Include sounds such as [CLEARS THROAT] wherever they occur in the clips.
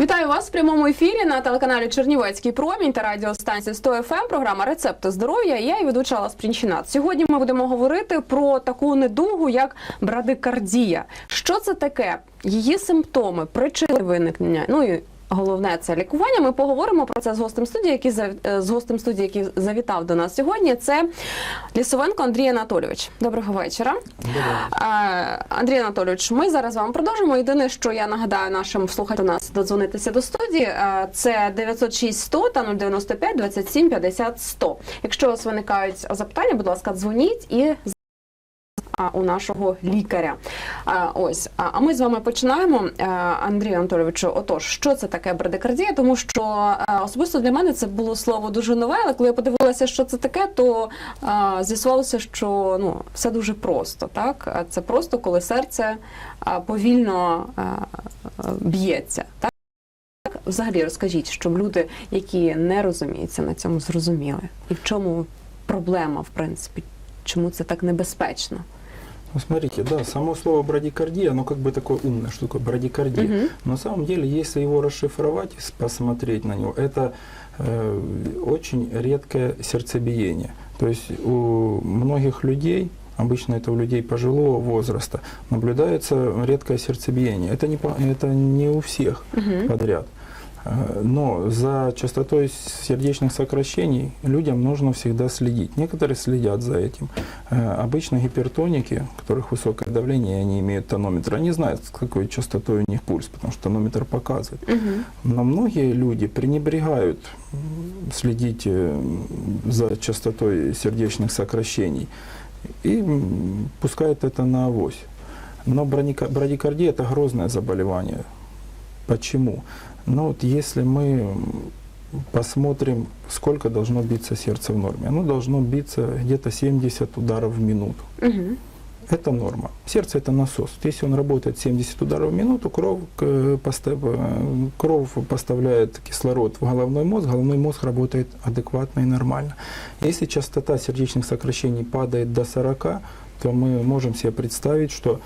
Вітаю вас в прямому ефірі на телеканалі Чернівецький промінь та радіостанція 100 FM. Програма Рецепти здоров'я. Я і ведуча Алла Спрінчинат. Сьогодні ми будемо говорити про таку недугу, як брадикардія. Що це таке? Її симптоми, причини виникнення. Ну і головне це лікування. Ми поговоримо про це з гостем студії, який е, з гостем студії, який завітав до нас сьогодні. Це Лісовенко Андрій Анатолійович. Доброго вечора. А, Андрій Анатолійович, ми зараз вам продовжимо. Єдине, що я нагадаю нашим слухачам нас додзвонитися до студії, це 906 100 та 095 27 50 100. Якщо у вас виникають запитання, будь ласка, дзвоніть і у нашого лікаря. Ось, а ми з вами починаємо. А, Андрію Анатолійовичу, отож, що це таке брадикардія? Тому що особисто для мене це було слово дуже нове, але коли я подивилася, що це таке, то з'ясувалося, що ну, все дуже просто. Так? Це просто коли серце повільно б'ється. Так? Взагалі розкажіть, щоб люди, які не розуміються на цьому, зрозуміли. І в чому проблема, в принципі, чому це так небезпечно? Ну, смотрите, да, само слово брадикардия, оно как бы такое умное, что такое брадикардия. Мгм. Но на самом деле, если его расшифровать и посмотреть на него, это э, очень редкое сердцебиение. То есть у многих людей, обычно это у людей пожилого возраста, наблюдается редкое сердцебиение. Это не, это не у всех Угу. подряд. Э, Но за частотой сердечных сокращений людям нужно всегда следить. Некоторые следят за этим. Э, Обычно гипертоники, у которых высокое давление, они имеют тонометр, они знают, с какой частотой у них пульс, потому что тонометр показывает. Угу. Но многие люди пренебрегают следить э, за частотой сердечных сокращений и пускают это на авось. Но брадикардия – это грозное заболевание. Почему? Ну вот если мы посмотрим, сколько должно биться сердце в норме. Оно должно биться где-то 70 ударов в минуту. Угу. Это норма. Сердце это насос. Если он работает 70 ударов в минуту, кровь, постав- э, кровь поставляет кислород в головной мозг, головной мозг работает адекватно и нормально. Если частота сердечных сокращений падает до 40, то мы можем себе представить, что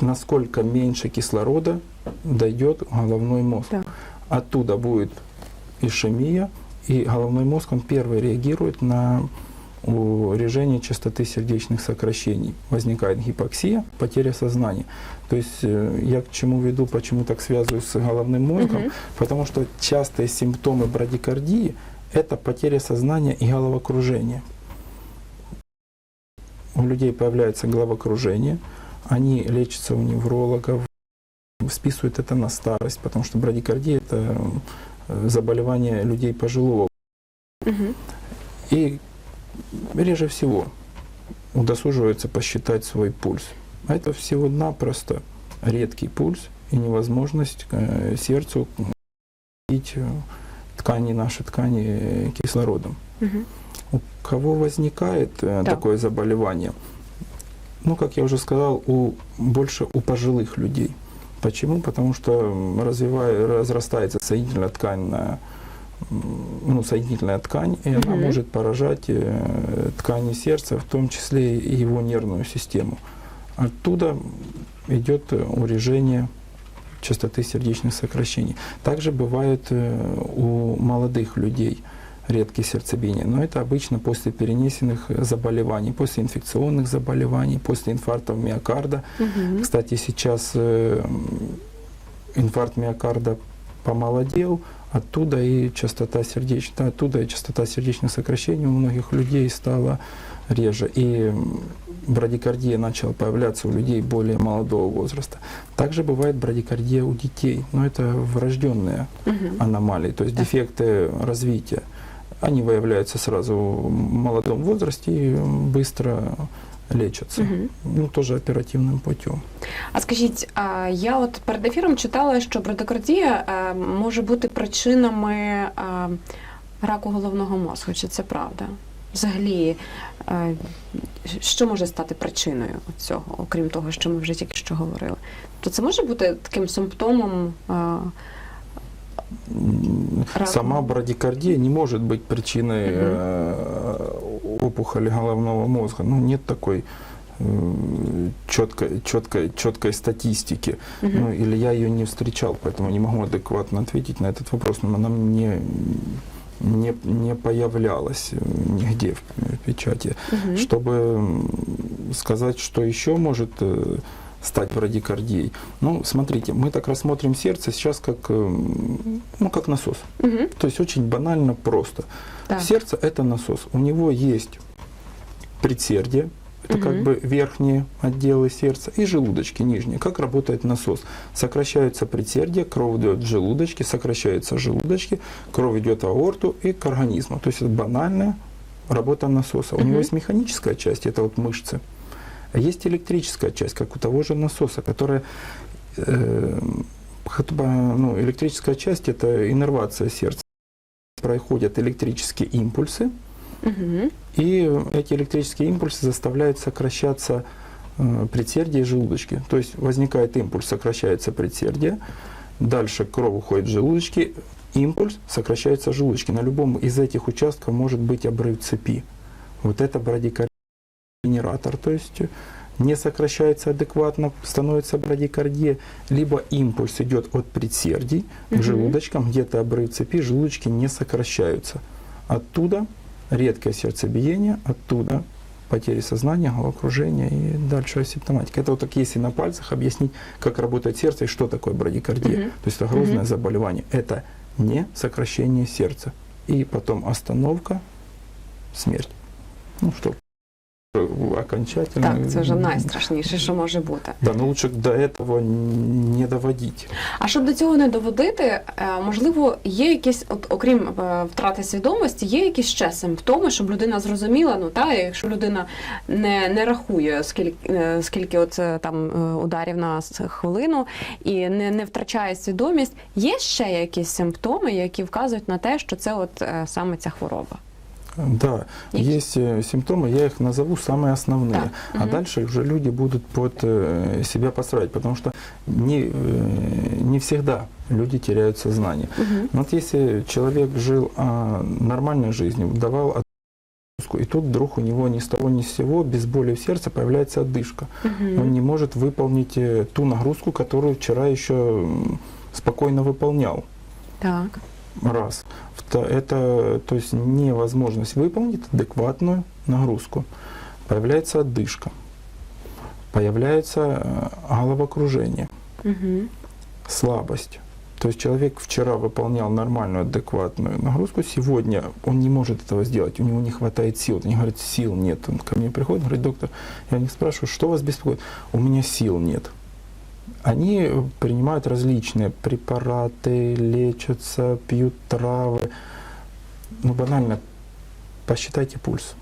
насколько меньше кислорода дойдет в головной мозг. Так. Оттуда будет ишемия, и головной мозг, он первый реагирует на урежение частоты сердечных сокращений. Возникает гипоксия, потеря сознания. То есть э, я к чему веду, почему так связываю с головным мозгом, Мгм. потому что частые симптомы брадикардии – это потеря сознания и головокружение. У людей появляется головокружение, они лечатся у неврологов, списывают это на старость, потому что брадикардия – это э, заболевание людей пожилого Угу. и реже всего удосуживаются посчитать свой пульс. А это всего-напросто редкий пульс и невозможность э, сердцу пить э, ткани, наши ткани кислородом. Угу. У кого возникает Да. такое заболевание? Ну, как я уже сказал, у, больше у пожилых людей. Почему? Потому что развивая, разрастается соединительная ткань на ну, соединительная ткань, и она может поражать э, ткани сердца, в том числе и его нервную систему. Оттуда идет урежение частоты сердечных сокращений. Также бывает э, у молодых людей редкие сердцебиения, но это обычно после перенесенных заболеваний, после инфекционных заболеваний, после инфарктов миокарда. Угу. Кстати, сейчас э, инфаркт миокарда помолодел, оттуда и частота сердечных, оттуда и частота сердечных сокращений у многих людей стала реже. И брадикардия начала появляться у людей более молодого возраста. Также бывает брадикардия у детей, но это врожденные Угу. аномалии, то есть Да. дефекты развития. Они выявляются сразу в молодом возрасте и быстро лечатся. Мгм. Ну, тоже оперативным путем. А скажіть, а я от перед ефіром читала, що брадикардія е, може бути причинами е, раку головного мозку. Чи це правда? Взагалі, е, що може стати причиною цього, окрім того, що ми вже тільки що говорили? То це може бути таким симптомом е, Раковая. Сама брадикардия не может быть причиной э, опухоли головного мозга. Ну, нет такой четкой, четкой, четкой статистики. Мгм. Ну, или я ее не встречал, поэтому не могу адекватно ответить на этот вопрос. Но она мне не, не появлялась э, нигде в печати. Мгм. Чтобы сказать, что еще может э, стать брадикардией. Ну, смотрите, мы так рассмотрим сердце сейчас как, эм, ну, как насос. Мгм. То есть очень банально просто. Так. Сердце – это насос. У него есть предсердие, это как Мгм. бы верхние отделы сердца, и желудочки нижние. Как работает насос? Сокращаются предсердия, кровь идет в желудочки, сокращаются желудочки, кровь идет в аорту и к организму. То есть это банальная работа насоса. У Мгм. него есть механическая часть, это вот мышцы. А есть электрическая часть, как у того же насоса, которая э, ну, электрическая часть это иннервация сердца. Проходят электрические импульсы, Мгм. и эти электрические импульсы заставляют сокращаться э, предсердия и желудочки. То есть возникает импульс, сокращается предсердие, дальше кровь уходит в желудочки, импульс, сокращаются желудочки. На любом из этих участков может быть обрыв цепи. Вот это брадикардиогенератор, то есть не сокращается адекватно, становится брадикардия, либо импульс идет от предсердий к желудочкам, где-то обрыв цепи, желудочки не сокращаются. Оттуда редкое сердцебиение, оттуда потери сознания, головокружение и дальше симптоматика. Это вот так, если на пальцах объяснить, как работает сердце и что такое брадикардия. Мгм. То есть это грозное Мгм. заболевание. Это не сокращение сердца. И потом остановка, смерть. Ну что, окончательно. Так, це вже найстрашніше, що може бути. Да, но лучше до этого не доводить. А щоб до цього не доводити, е, можливо, є якісь, от окрім е, втрати свідомості, є якісь ще симптоми, щоб людина зрозуміла, ну та якщо людина не, не рахує, скільки, е, скільки от там ударів на хвилину і не, не втрачає свідомість, є ще якісь симптоми, які вказують на те, що це от саме ця хвороба. Да, Есть? есть э, симптомы, я их назову самые основные. Так, А мгм. дальше уже люди будут под э, себя подстраивать, потому что не, э, не всегда люди теряют сознание. Угу. Вот если человек жил а, нормальной жизнью, давал и тут вдруг у него ни с того ни с сего, без боли в сердце появляется отдышка. Он не может выполнить ту нагрузку, которую вчера еще спокойно выполнял. Так. Раз. Это то есть невозможность выполнить адекватную нагрузку. Появляется отдышка. Появляется э, головокружение, Угу. слабость. То есть человек вчера выполнял нормальную, адекватную нагрузку, сегодня он не может этого сделать, у него не хватает сил. Они говорят, сил нет. Он ко мне приходит, говорит, доктор, я них спрашиваю, что вас беспокоит? У меня сил нет. Они э, принимают различные препараты, лечатся, пьют травы. Ну, банально, посчитайте пульс.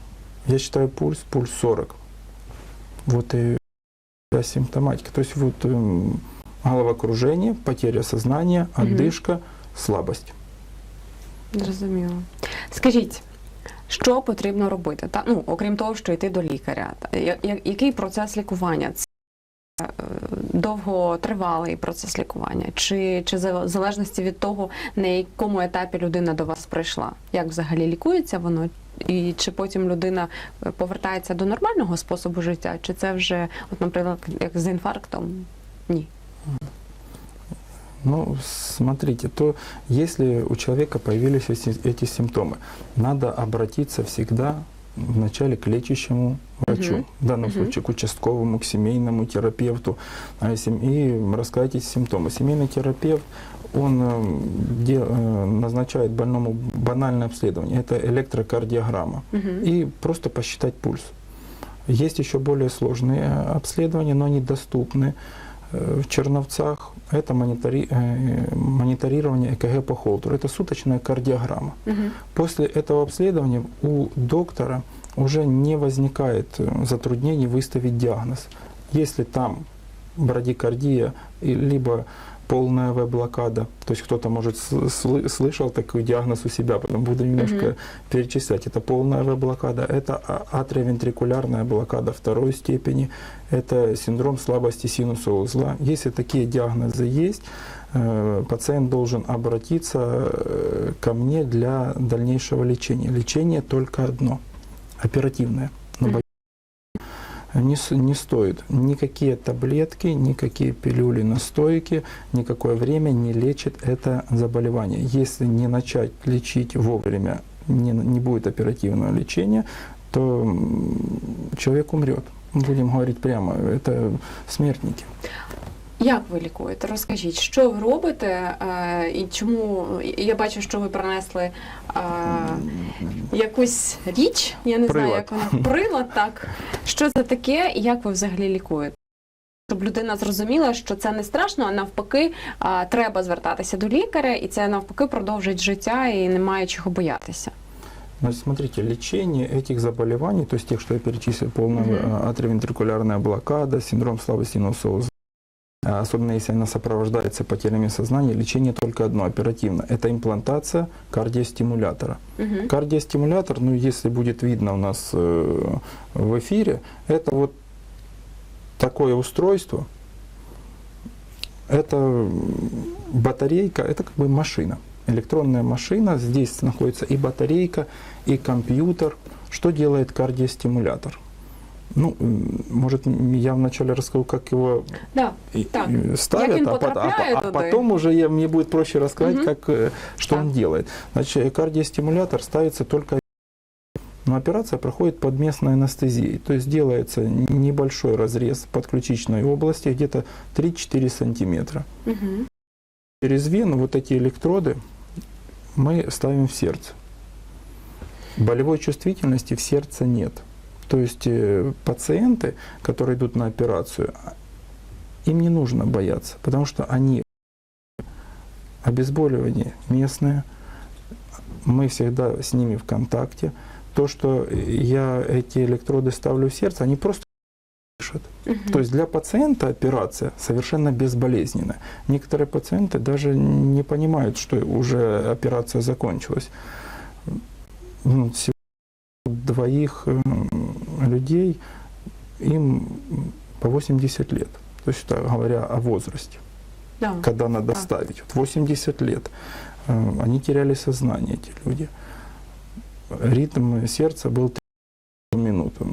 Я считаю пульс, пульс 40. Вот и вся симптоматика. То есть вот эм, головокружение, потеря сознания, Мгм. отдышка, слабость. Зрозуміло. Скажіть, що потрібно робити? Та, ну, окрім того, що йти до лікаря. Та, я- я- який процес лікування? Це е, довготривалий процес лікування? Чи, чи за- в залежності від того, на якому етапі людина до вас прийшла? Як взагалі лікується воно? І чи потім людина е, повертається до нормального способу життя? Чи це вже, от, наприклад, як з інфарктом? Ні. Ну, смотрите, то если у человека появились эти, эти симптомы, надо обратиться всегда вначале к лечащему врачу, Мгм. в данном Мгм. случае к участковому, к семейному терапевту, а и рассказать симптомы. Семейный терапевт, он э, э, назначает больному банальное обследование, это электрокардиограмма, Угу. и просто посчитать пульс. Есть еще более сложные э, обследования, но они доступны в Черновцах. Это монитори- э, мониторирование ЭКГ по холтеру. Это суточная кардиограмма. Угу. После этого обследования у доктора уже не возникает э, затруднений выставить диагноз. Если там брадикардия, либо полная В-блокада, то есть кто-то, может, сл- сл- слышал такой диагноз у себя, потом буду немножко Мгм. перечислять. Это полная В-блокада, это а- атриовентрикулярная блокада второй степени, это синдром слабости синуса узла. Если такие диагнозы есть, э, пациент должен обратиться э, ко мне для дальнейшего лечения. Лечение только одно – оперативное. Не, не стоит. Никакие таблетки, никакие пилюли, настойки, никакое время не лечит это заболевание. Если не начать лечить вовремя, не, не будет оперативного лечения, то человек умрет. Будем говорить прямо, это смертники. Як ви лікуєте? Розкажіть, що ви робите е, і чому я бачу, що ви принесли е, якусь річ, я не знаю, як вона прилад, так. Що це таке і як ви взагалі лікуєте? Щоб людина зрозуміла, що це не страшно, а навпаки, а, треба звертатися до лікаря, і це навпаки продовжить життя і немає чого боятися. Значит, смотрите, лечение этих заболеваний, то есть тех, что я перечислил, полная Мгм. э, атриовентрикулярная блокада, синдром слабости носового а, особенно если она сопровождается потерями сознания, лечение только одно, оперативно. Это имплантация кардиостимулятора. Угу. Кардиостимулятор, ну если будет видно у нас э, в эфире, это вот такое устройство, это батарейка, это как бы машина, электронная машина, здесь находится и батарейка, и компьютер. Что делает кардиостимулятор? Ну, может, я вначале расскажу, как его Да. Так. ставят, а, а, а туди? потом уже я, мне будет проще рассказать, Мгм. как, э, что он Так. делает. Значит, кардиостимулятор ставится только но операция проходит под местной анестезией. То есть делается небольшой разрез подключичной области, где-то 3-4 сантиметра. Угу. Через вену вот эти электроды мы ставим в сердце. Болевой чувствительности в сердце нет. То есть э, пациенты, которые идут на операцию, им не нужно бояться, потому что они обезболивание местное, мы всегда с ними в контакте. То, что я эти электроды ставлю в сердце, они просто дышат. То есть для пациента операция совершенно безболезненная. Некоторые пациенты даже не понимают, что уже операция закончилась. Ну, сегодня двоих м, людей, им по 80 лет. То есть это говоря о возрасте, да. когда надо Так. ставить. Вот 80 лет. Э, Они теряли сознание, эти люди. Ритм сердца был 3 минуты.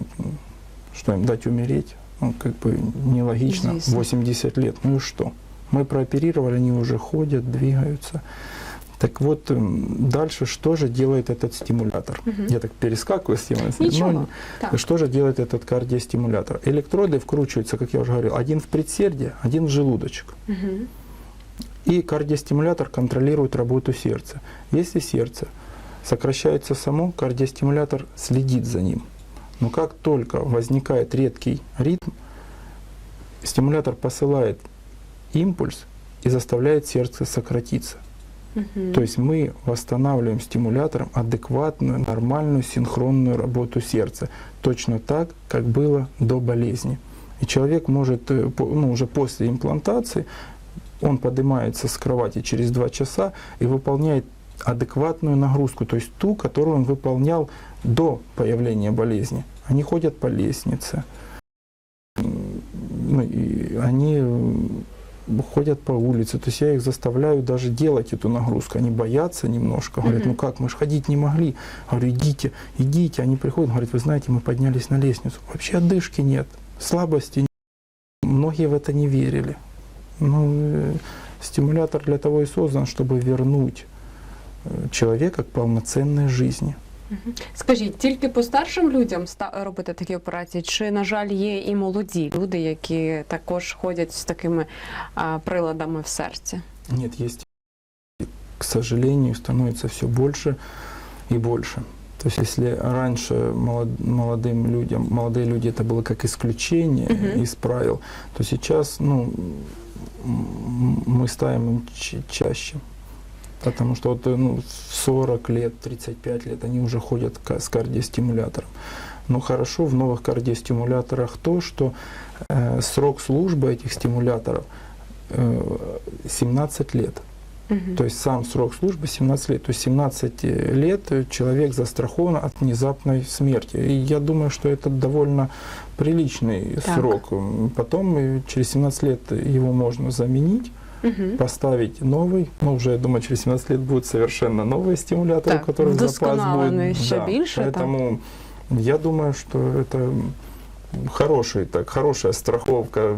Что им дать умереть? Ну, как бы нелогично. Известно. 80 лет. Ну и что? Мы прооперировали, они уже ходят, двигаются. Так вот, м, дальше что же делает этот стимулятор? Мгм. Я так перескакиваю с темы. Ничего. Ну, Так. что же делает этот кардиостимулятор? Электроды вкручиваются, как я уже говорил, один в предсердие, один в желудочек. Угу. И кардиостимулятор контролирует работу сердца. Если сердце сокращается само, кардиостимулятор следит за ним. Но как только возникает редкий ритм, стимулятор посылает импульс и заставляет сердце сократиться. Угу. То есть мы восстанавливаем стимулятором адекватную, нормальную, синхронную работу сердца. Точно так, как было до болезни. И человек может, э, ну, уже после имплантации, он поднимается с кровати через два часа и выполняет адекватную нагрузку, то есть ту, которую он выполнял до появления болезни. Они ходят по лестнице, ну, и они ходят по улице, то есть я их заставляю даже делать эту нагрузку. Они боятся немножко, говорят, ну как, мы же ходить не могли. Говорю, идите, идите. Они приходят, говорят, вы знаете, мы поднялись на лестницу. Вообще отдышки нет, слабости нет. Многие в это не верили. Ну, э, стимулятор для того и создан, чтобы вернуть э, человека к полноценной жизни. Мгм. Скажіть, тільки по старшим людям ста- робити такі операції, чи, на жаль, є і молоді люди, які також ходять з такими а, приладами в серці? Нет, есть, к сожалению, становится все больше и больше. То есть, если раньше молод- молодым людям, молодые люди это было как исключение Мгм. из правил, то сейчас, ну, м- мы ставим им ч- чаще. Потому что вот, э, ну, в 40 лет, 35 лет они уже ходят с кардиостимулятором. Но хорошо в новых кардиостимуляторах то, что э, срок службы этих стимуляторов э, 17 лет. Мгм. То есть сам срок службы 17 лет. То есть 17 лет э, человек застрахован от внезапной смерти. И я думаю, что это довольно приличный Так. срок. Потом э, через 17 лет его можно заменить, Мгм. поставить новый. Ну, уже, я думаю, через 17 лет будут совершенно новые стимуляторы, Так, у которых запас будет. еще больше, так. Поэтому я думаю, что это хороший, так, хорошая страховка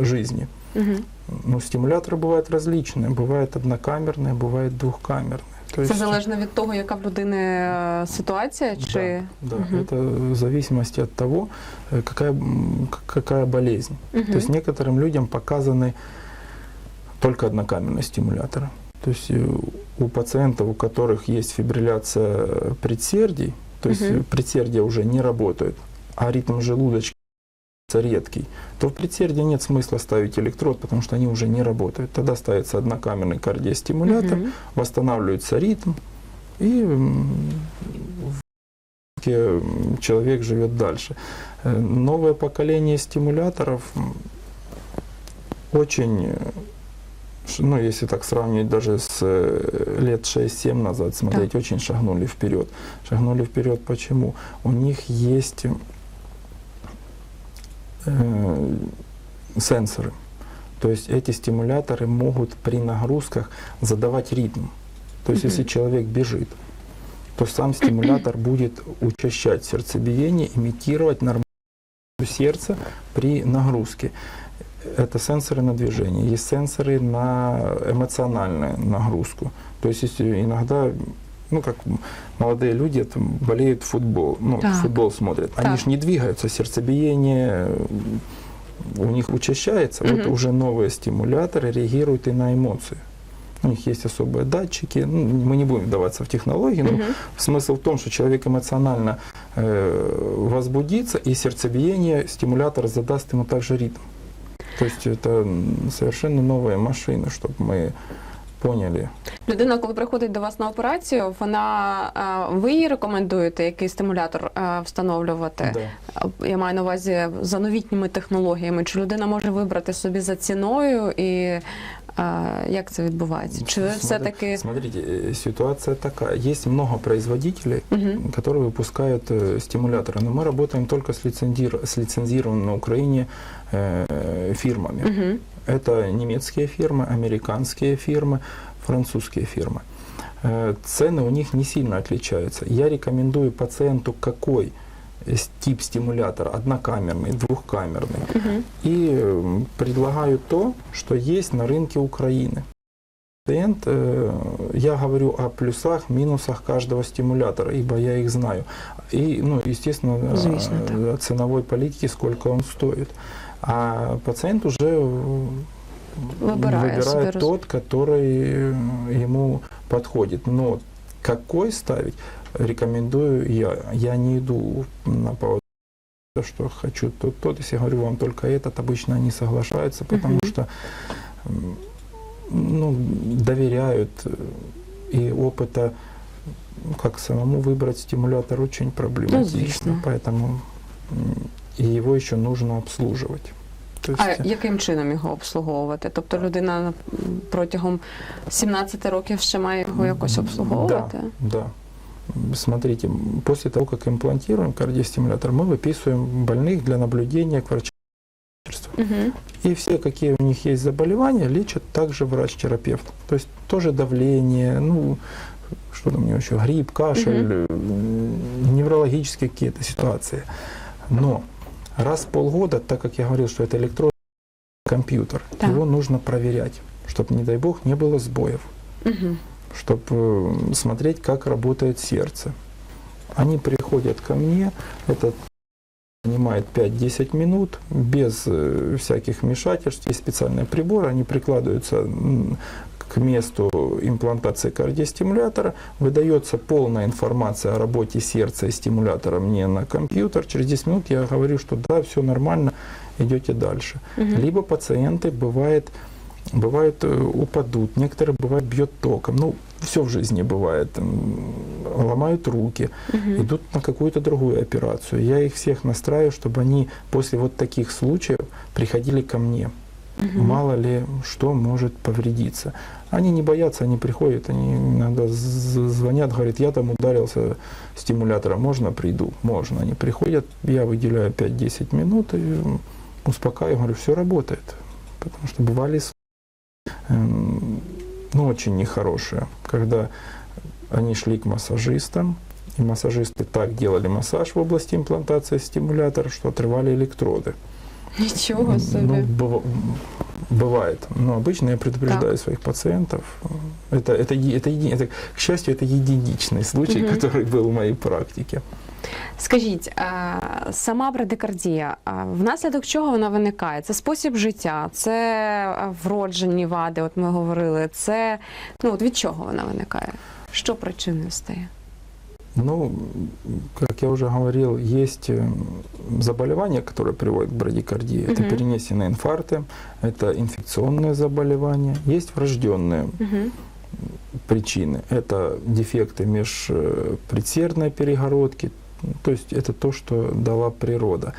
жизни. Мгм. Ну, стимуляторы бывают различные. Бывают однокамерные, бывают двухкамерные. То Це есть- залежно від того, яка в людини е, ситуація, чи Да, Мгм. это в зависимости от того, э, какая, какая болезнь. Мгм. То есть некоторым людям показаны только однокамерные стимуляторы. То есть э, у пациентов, у которых есть фибрилляция предсердий, то есть э, предсердия уже не работают, а ритм желудочка редкий, то в предсердии нет смысла ставить электрод, потому что они уже не работают. Тогда ставится однокамерный кардиостимулятор, Мгм. восстанавливается ритм, и человек живет дальше. Э, Новое поколение стимуляторов очень, э, ну, если так сравнивать даже с э, лет 6-7 назад, смотреть, очень шагнули вперед. Шагнули вперед почему? У них есть э, сенсоры. То есть эти стимуляторы могут при нагрузках задавать ритм. То есть если Мгм. человек бежит, то сам стимулятор [CLEARS THROAT] будет учащать сердцебиение, имитировать нормальное сердце при нагрузке. Это сенсоры на движение. Есть сенсоры на эмоциональную нагрузку. То есть иногда ну, как молодые люди там, болеют футбол, ну, Так. футбол смотрят, они же не двигаются, сердцебиение э, у них учащается. Вот Мгм. уже новые стимуляторы реагируют и на эмоции. У них есть особые датчики. Ну, мы не будем вдаваться в технологии, но Мгм. смысл в том, что человек эмоционально э, возбудится, и сердцебиение, стимулятор задаст ему также ритм. То есть это м, совершенно новые машины, чтобы мы поняли. Людина, коли приходить до вас на операцію, вона е, ви їй рекомендуєте який стимулятор е, встановлювати? Да. Я маю на увазі за новітніми технологіями. Чи людина може вибрати собі за ціною і е, як це відбувається? Чи ви все-таки Смотрите, ситуация такая. Есть много производителей, Мгм. которые выпускают э, стимуляторы, но мы работаем только с, лицензир- с лицензированными на Украине э, фирмами. Мгм. Это немецкие фирмы, американские фирмы, французские фирмы. Э, Цены у них не сильно отличаются. Я рекомендую пациенту какой тип стимулятора, однокамерный, двухкамерный, Мгм. и э, предлагаю то, что есть на рынке Украины. Пациент, э, я говорю о плюсах, минусах каждого стимулятора, ибо я их знаю. И, ну, естественно, э, Известно, да. о ценовой политике, сколько он стоит. А пациент уже э, Выбирает выбирает тот, который э, ему подходит. Но какой ставить, рекомендую я. Я не иду на поводу что хочу тот, тот, если я говорю вам только этот, обычно они соглашаются, потому Мгм. что м, ну, доверяют, э, и опыта ну, как самому выбрать стимулятор очень проблематично, звісно. поэтому м, и его еще нужно обслуживать. То А есть, яким чином його обслуговувати? Тобто людина м, протягом 17 років ще має його якось обслуговувати? Да, да. Смотрите, после того, как имплантируем кардиостимулятор, мы выписываем больных для наблюдения к врачу. Угу. И все, какие у них есть заболевания, лечат также врач-терапевт. То есть тоже давление, ну, что там у него еще, грипп, кашель, м, неврологические какие-то ситуации. Но раз в полгода, так как я говорил, что это электронный компьютер, Так. его нужно проверять, чтобы, не дай бог, не было сбоев Угу. Чтобы смотреть, как работает сердце. Они приходят ко мне, это занимает 5-10 минут, без э, всяких вмешательств. Есть специальные приборы, они прикладываются к месту имплантации кардиостимулятора, выдается полная информация о работе сердца и стимулятора мне на компьютер. Через 10 минут я говорю, что да, все нормально, идете дальше. Либо пациенты бывает, бывают э, упадут, некоторые бывают бьет током. Ну, все в жизни бывает. Ломают руки, идут на какую-то другую операцию. Я их всех настраиваю, чтобы они после вот таких случаев приходили ко мне. Мало ли что может повредиться. Они не боятся, они приходят, они иногда звонят, говорят, я там ударился стимулятором, можно приду? Можно. Они приходят, я выделяю 5-10 минут и успокаиваю, говорю, все работает. Потому что бывали с- эм, ну, очень нехорошие, когда они шли к массажистам, И массажисты так делали массаж в области имплантации стимулятора, что отрывали электроды. Собі. Ну, быва- бывает. Но обычно я предупреждаю своих пациентов. Это, это, это, еди- это, к счастью, это единичный случай, Мгм. который был в моей практике. Скажіть, е, сама брадикардія, е, внаслідок чого вона виникає? Це спосіб життя, це е, вроджені вади, от ми говорили. Це ну от від чого вона виникає? Що причиною стає? Ну, как я уже говорил, есть э, заболевания, которые приводят к брадикардии. Это Мгм. перенесенные инфаркты, это инфекционные заболевания, есть врожденные Угу. причины. Это дефекты межпредсердной перегородки, то есть это то, что дала природа.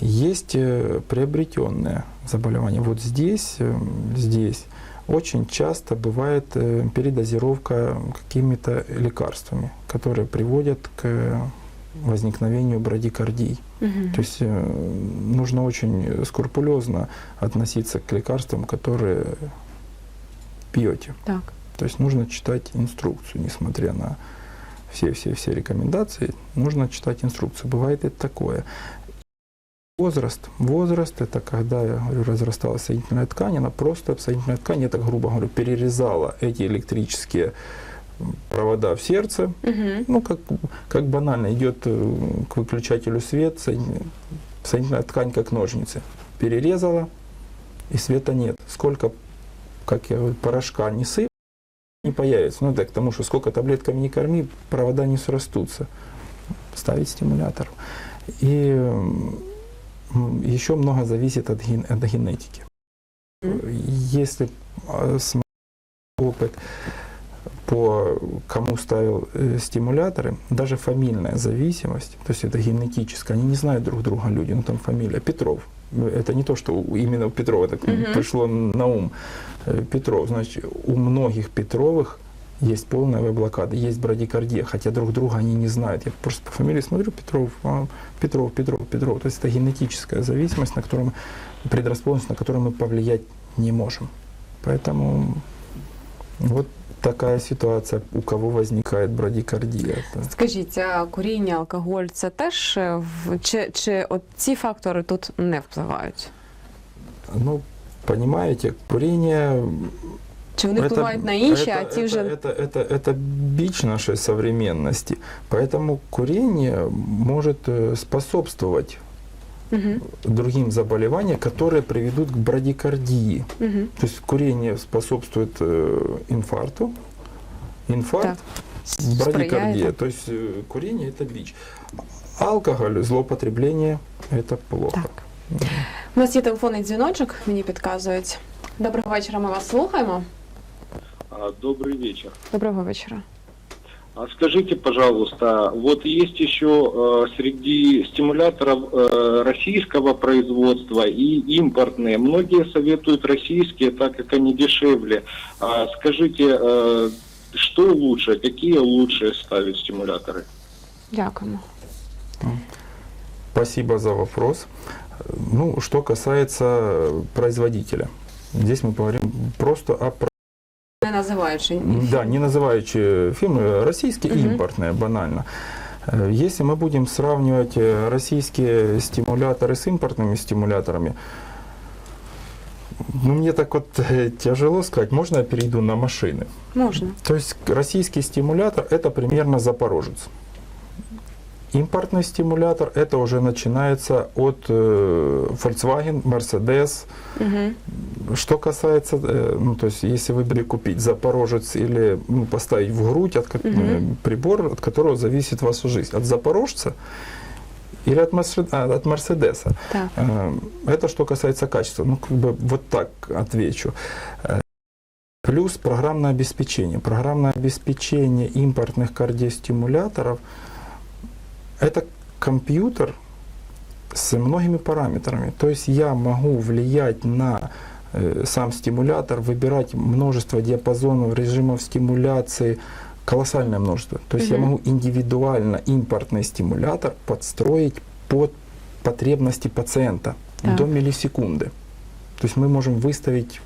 Есть э, приобретенные заболевания. Вот здесь, э, здесь очень часто бывает э, передозировка какими-то лекарствами, которые приводят к возникновению брадикардий. Угу. То есть нужно очень скрупулезно относиться к лекарствам, которые пьете. Так. То есть нужно читать инструкцию, несмотря на все-все-все рекомендации, нужно читать инструкцию. Бывает и такое. Возраст. Возраст – это когда, я говорю, разрасталась соединительная ткань, она просто, соединительная ткань, я так грубо говорю, перерезала эти электрические провода в сердце. Угу. Ну, как, как банально, идет э, к выключателю свет, соедин- соединительная ткань как ножницы. Перерезала, и света нет. Сколько, как я говорю, порошка не сыпь, не появится. Ну, это к тому, что сколько таблетками не корми, провода не срастутся. Ставить стимулятор. И еще много зависит от, ген- от генетики. Если смотреть опыт по кому ставил э, стимуляторы, даже фамильная зависимость, то есть это генетическая, они не знают друг друга люди, ну там фамилия Петров. Это не то, что именно у Петрова так Мгм. пришло на ум. Э, Петров, значит, у многих Петровых есть полная блокада, есть брадикардия, хотя друг друга они не знают. Я просто по фамилии смотрю Петров, а, Петров, Петров, Петров. То есть это генетическая зависимость, на которую мы, предрасположенность, на которую мы повлиять не можем. Поэтому вот такая ситуация, у кого возникает брадикардия. Это- Скажіть, а куріння, алкоголь це теж е, в- чи, чи от ці фактори тут не впливають? Ну, понимаете, курение Чи вони впливають на інші, а ті это, вже это, это, это бич нашей современности. Поэтому курение может э, способствовать Мгм. другим заболеваниям, которые приведут к брадикардии. Мгм. То есть курение способствует э, инфаркту, инфаркт, брадикардия. сприяє. То есть э, курение это бич. Алкоголь, злоупотребление это плохо. Так. У нас є телефонний дзвіночок, мені підказують. Доброго вечора, ми вас слухаємо. А, Добрый вечер. Доброго вечора. А скажите, пожалуйста, вот есть еще э, среди стимуляторов э, российского производства и импортные. Многие советуют российские, так как они дешевле. А скажите, э, что лучше, какие лучше ставить стимуляторы? Дякуємо. Спасибо за вопрос. Ну, что касается производителя. Здесь мы говорим просто о називаючи. да, не называющие фирмы, российские и Мгм. импортные, банально. Э, Если мы будем сравнивать э, российские стимуляторы с импортными стимуляторами, ну, мне так вот э, тяжело сказать, можно я перейду на машины? Можна. То есть российский стимулятор это примерно Запорожец. Импортный стимулятор это уже начинается от э, Volkswagen, Mercedes. Угу. Что касается, э, ну то есть если вы будете купить Запорожец или ну, поставить в грудь от, Мгм. э, прибор, от которого зависит ваша жизнь, от Запорожца или от, Мерсе- а, от Мерседеса. Так. Э, Это что касается качества. Ну, как бы вот так отвечу. Э, Плюс программное обеспечение. Программное обеспечение импортных кардиостимуляторов – это компьютер с многими параметрами. То есть я могу влиять на э, сам стимулятор, выбирать множество диапазонов, режимов стимуляции, колоссальное множество. То есть я Мгм. могу индивидуально импортный стимулятор подстроить под потребности пациента Так. до миллисекунды. То есть мы можем выставить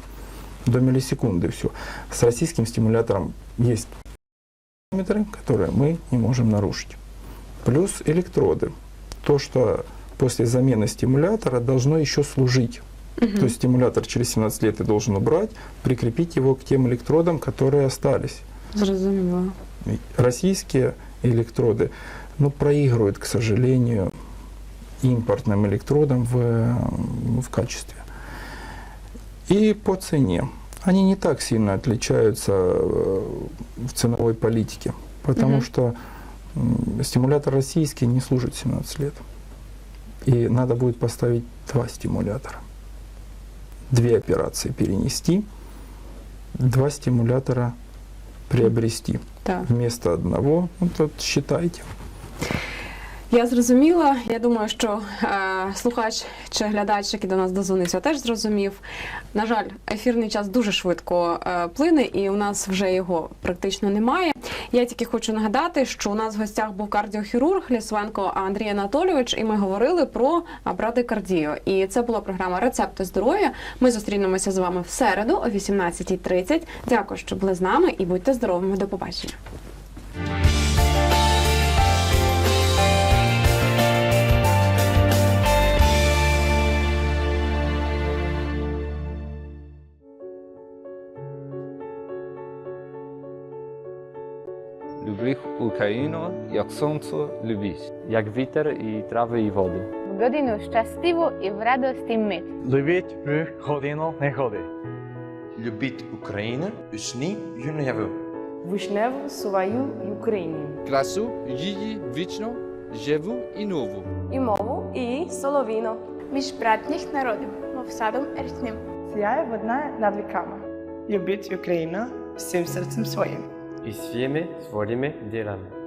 до миллисекунды все. С российским стимулятором есть параметры, которые мы не можем нарушить. Плюс электроды. То, что после замены стимулятора должно еще служить. То есть стимулятор через 17 лет ты должен убрать, прикрепить его к тем электродам, которые остались. Зрозуміло. И Российские электроды ну, проигрывают, к сожалению, импортным электродам в, э, в качестве. И по цене. Они не так сильно отличаются э, в ценовой политике, потому Мгм. что стимулятор российский не служит 17 лет. И надо будет поставить два стимулятора. Две операции перенести, два стимулятора приобрести Так. вместо одного. Ну, тут считайте. Я зрозуміла. Я думаю, що е, слухач чи глядач, який до нас дозвонився, теж зрозумів. На жаль, ефірний час дуже швидко е, плине, і у нас вже його практично немає. Я тільки хочу нагадати, що у нас в гостях був кардіохірург Лісвенко Андрій Анатолійович, і ми говорили про брадикардію. І це була програма Рецепти здоров'я. Ми зустрінемося з вами в середу о 18.30. Дякую, що були з нами, і будьте здоровими. До побачення. Україну, як сонце любить. jak witer i trawy i wody. в годину щастиву і в радості мить. Любіть в годину негоди. Любіть Україну у сні юневу. вишневу свою Україні. Красу її вічно, живу і нову. І мову, і соловіно. між братніх народів, мов садом річним. Сяє одна над віками. Любіть Україну всім серцем своїм. i svime stvorime djelami.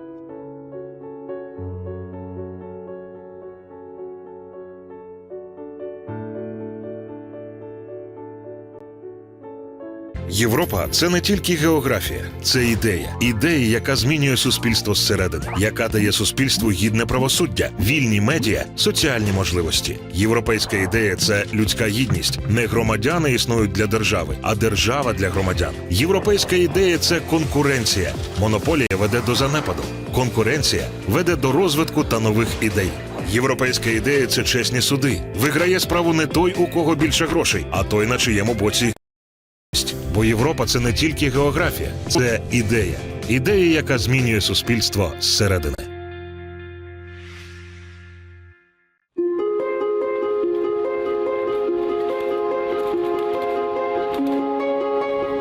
Європа це не тільки географія, це ідея. Ідея, яка змінює суспільство зсередини, яка дає суспільству гідне правосуддя, вільні медіа, соціальні можливості. Європейська ідея це людська гідність. Не громадяни існують для держави, а держава для громадян. Європейська ідея це конкуренція. Монополія веде до занепаду. Конкуренція веде до розвитку та нових ідей. Європейська ідея це чесні суди. Виграє справу не той, у кого більше грошей, а той, на чиєму боці Бо Європа це не тільки географія, це ідея. Ідея, яка змінює суспільство зсередини.